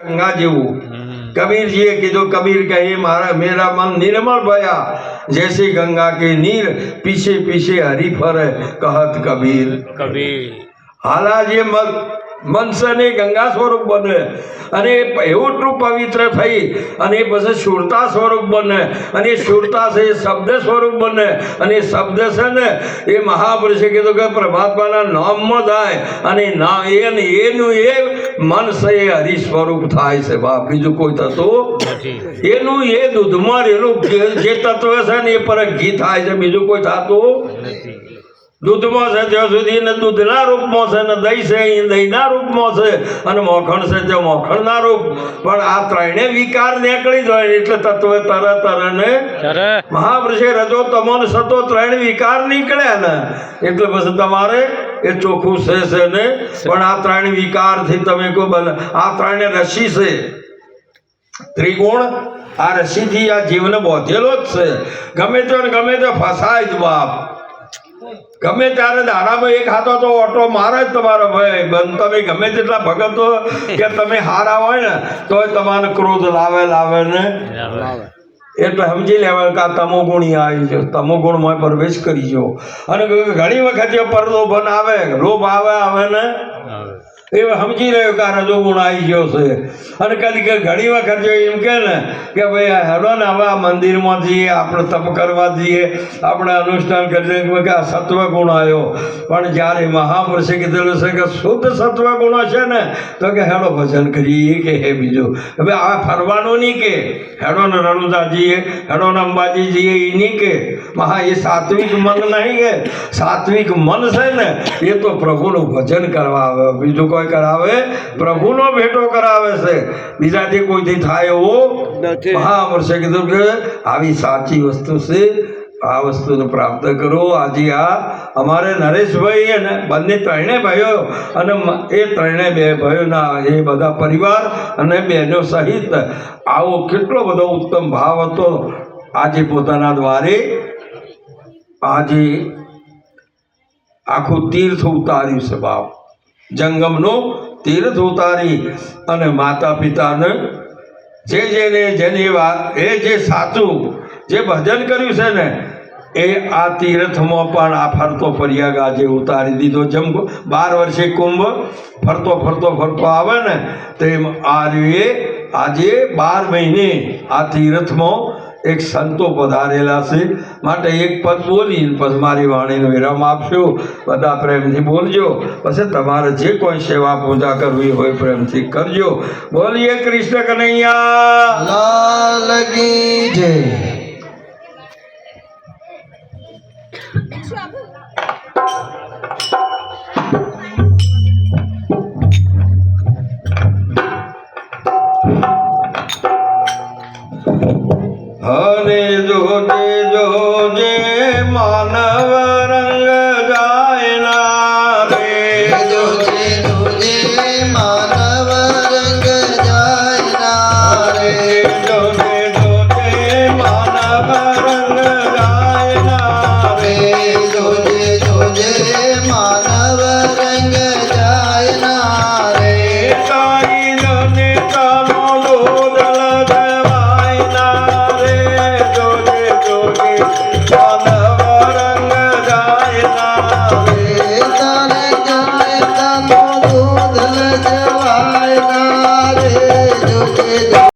ગંગા જેવું કબીરજીએ કીધું કબીર કહે મારા મેરા મન નિર્મળ ભયા જૈસે ગંગા કે નીર પીછે પીછે હરી ફરે કહત કબીર કબીર હાલા જે મન મન છે ને ગંગા સ્વરૂપ બને. અને એવું એટલું પવિત્ર થઈ, અને એ પછી શુરતા સ્વરૂપ બને. અને શુરતા છે, એ શબ્દ સ્વરૂપ બને. અને એ શબ્દ છે ને, એ મહાપુરુષે કીધું કે પરમાત્માના નામમાં થાય અને ના, એને, એનું એ મન છે, એ હરિ સ્વરૂપ થાય છે. બાપ બીજું કોઈ થતું એનું એ દૂધમાં જે- જે તત્વ છે ને, એ પર ઘી થાય છે. બીજું કોઈ થતું નથી. દૂધમાં છે ત્યાં સુધી ને દૂધના રૂપમાં છે ને દહીં છે એ દહીંના રૂપમાં છે. અને મોખણ છે તે મોખણના રૂપ. પણ આ ત્રણે વિકાર નીકળી જાય એટલે તત્વ તર તર ને મહાપુરુષે રજો તમોન સતો ત્રણ વિકાર નીકળ્યા ને. એટલે પછી તમારે એ ચોખ્ખું છે છે ને. પણ આ ત્રણ વિકારથી તમે કો બને આ ત્રણે રસી છે. ત્રિકોણ આ રસીથી આ જીવને બોધેલો જ છે. ગમે તો ગમે તે ફસાય જ બાપ. ગમે ત્યારે ધારામાં એક હાથો તો ઓટો મારે જ તમારો ભાઈ. બંધ તમે ગમે તેટલા ભગતો કે તમે હારા હોય ને તો તમારે ક્રોધ લાવે લાવે ને. એટલે સમજી લેવાય કે આ તમો ગુણી આવી છે તમો ગુણમાં પ્રવેશ કરી જો અને ઘણી વખત જે પરલોભન આવે લોભ આવે આવે ને. એ સમજી રહ્યો કે આ રજો ગુણ આવી ગયો છે. અને કદી કે ઘણી વખત જો એમ કે ને કે ભાઈ આ હેડો ને હવે આ મંદિરમાં જઈએ, આપણે તપ કરવા જઈએ, આપણે અનુષ્ઠાન કરીએ કે આ સત્વ ગુણ આવ્યો. પણ જ્યારે મહાપુરુષે કીધેલું છે કે શુદ્ધ સત્વ ગુણો છે ને, તો કે હેડો ભજન કરીએ કે હે બીજું? હવે આ ફરવાનું નહીં કે. હેડો ને રણુદા જઈએ, હેડો ને અંબાજી જઈએ એ નહીં કે. મહા, એ સાત્વિક મન નહીં કે. સાત્વિક મન છે ને, એ તો પ્રભુનું ભજન કરવા આવે. બીજું કોઈ કરાવે? પ્રભુનો ભેટો કરાવે છે. બીજાથી કોઈથી થાય એવું નથી. મહાપુરુષે કીધું કે આવી સાચી વસ્તુ છે. આ વસ્તુને પ્રાપ્ત કરો. આજે આ અમારે નરેશભાઈ અને બંને ત્રણે ભાઈઓ અને એ ત્રણે બે ભાઈઓના એ બધા પરિવાર અને બહેનો સહિત આવો કેટલો બધો ઉત્તમ ભાવ હતો. આજે પોતાના દ્વારે આજે આખું તીર્થ ઉતાર્યું છે બાપ. જંગમનું તીર્થ ઉતારી અને માતા પિતાને જે જેને જેની વાત, એ જે સાચું, જે ભજન કર્યું છે ને, એ આ તીર્થમાં પણ આ ફરતો ફરિયાગ આજે ઉતારી દીધો. જેમ બાર વર્ષે કુંભ ફરતો ફરતો ફરતો આવે ને, તેમ આ આજે બાર મહિને આ તીર્થમાં એક સંતો પધારેલા છે. માટે એક પદ બોલી પછી મારી વાણીનો વિરામ આપશો. બધા પ્રેમથી બોલજો. પછી તમારે જે કોઈ સેવા પૂજા કરવી હોય પ્રેમથી કરજો. બોલીએ કૃષ્ણ કનૈયા. લાલ કી જય. Lord.